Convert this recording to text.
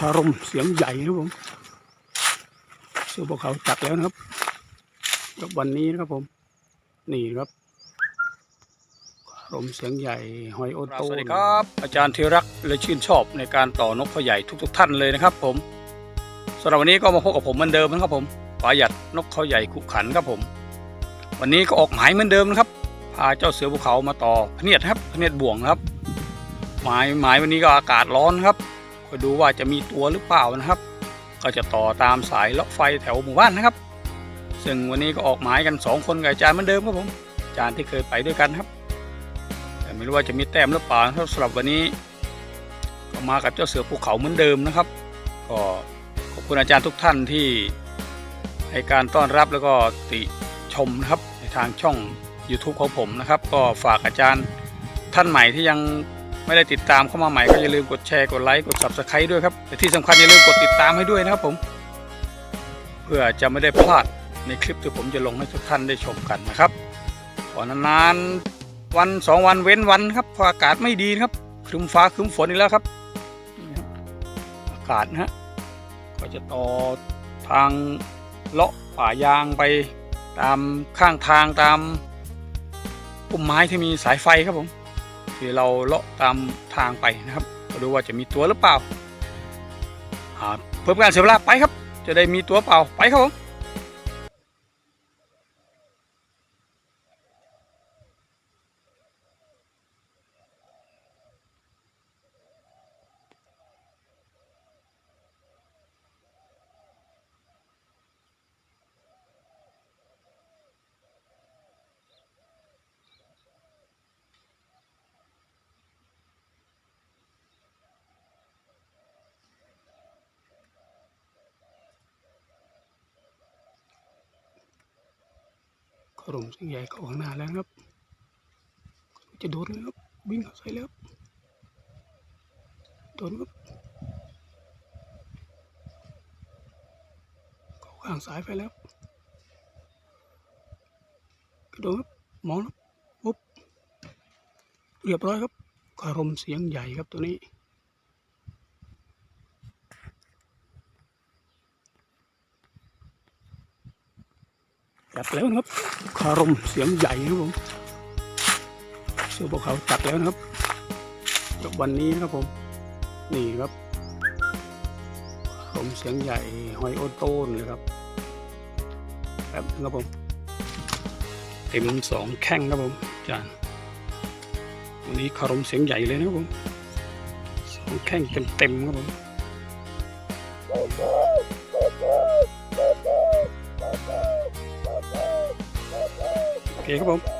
คารมเสียงใหญ่นะผมเสือภูเขาจัดแล้วนะครับกับวันนี้นะครับผม นี่ครับคารมเสียงใหญ่หอยโอโต้สวัสดีครับ อาจารย์ที่รักและชื่นชอบในการต่อนกเขาใหญ่ทุก ๆ ท่านเลยนะครับ ผมสำหรับวันนี้ก็มาพบกับผมเหมือนเดิมนะครับผมประหยัดนกเขาใหญ่ขุขันครับผม วันนี้ก็ออกหมายเหมือนเดิมนะครับพาเจ้าเสือภูเขามาต่อพเนียดครับพเนียดบ่วงครับ หมายหมายวันนี้ก็อากาศร้อนครับ ก็ดูว่าจะมีตัวหรือเปล่านะครับ ก็จะต่อตามสายล็อกไฟแถวหมู่บ้านนะครับ ซึ่งวันนี้ก็ออกหมายกันสองคนกับอาจารย์เหมือนเดิมครับผมอาจารย์ที่เคยไปด้วยกันครับ แต่ไม่รู้ว่าจะมีแต้มหรือเปล่าครับสำหรับวันนี้ก็มากับเจ้าเสือภูเขาเหมือนเดิมนะครับ ก็ขอบคุณอาจารย์ทุกท่านที่ให้การต้อนรับแล้วก็ติชมนะครับในทางช่อง YouTube ของผมนะครับ ก็ฝากอาจารย์ท่านใหม่ที่ยัง ไม่ได้ติดตามเข้ามาใหม่ก็อย่าลืมกดแชร์กดไลค์กด Subscribe ด้วยครับแต่ที่สำคัญอย่าลืมกดติดตามให้ด้วยนะครับผม เพื่อจะไม่ได้พลาดในคลิปที่ผมจะลงให้ทุกท่านได้ชมกันนะครับก่อนนานๆวันสองวันเว้นวันครับพราะอากาศไม่ดีครับครึมฟ้าครึมฝนอีกแล้วครับ อากาศนะฮะก็จะต่อทางเลาะป่ายางไปตามข้างทางตามพุ่มไม้ที่มีสายไฟครับผม ที่เราเลาะตามทางไปนะครับมาดูว่าจะมีตัวหรือเปล่าอ่าเพิ่มการเสียเวลาไปครับ จะได้มีตัวเปล่าไปครับผม ขรมสิ่งใหญ่เข้าข้างหน้าแล้วครับ จะโดนแล้วครับวิ่งเข้าใส่แล้วครับโดนครับเข้าข้างสายไฟแล้วกระโดดครับมองครับปุ๊บเรียบร้อยครับคารมเสียงใหญ่ครับตัวนี้ จัดแล้วนะครับ คารมเสียงใหญ่นะครับผมเสือภูเขาจัดแล้วนะครับกับวันนี้นะครับผม นี่ครับคารมเสียงใหญ่หอยโอโต้นเลยครับแบบนึงครับผมเต็มสองแข้งครับผมจารย์วันนี้คารมเสียงใหญ่เลยนะครับผมสองแข้งเต็มๆครับผม เคครับผม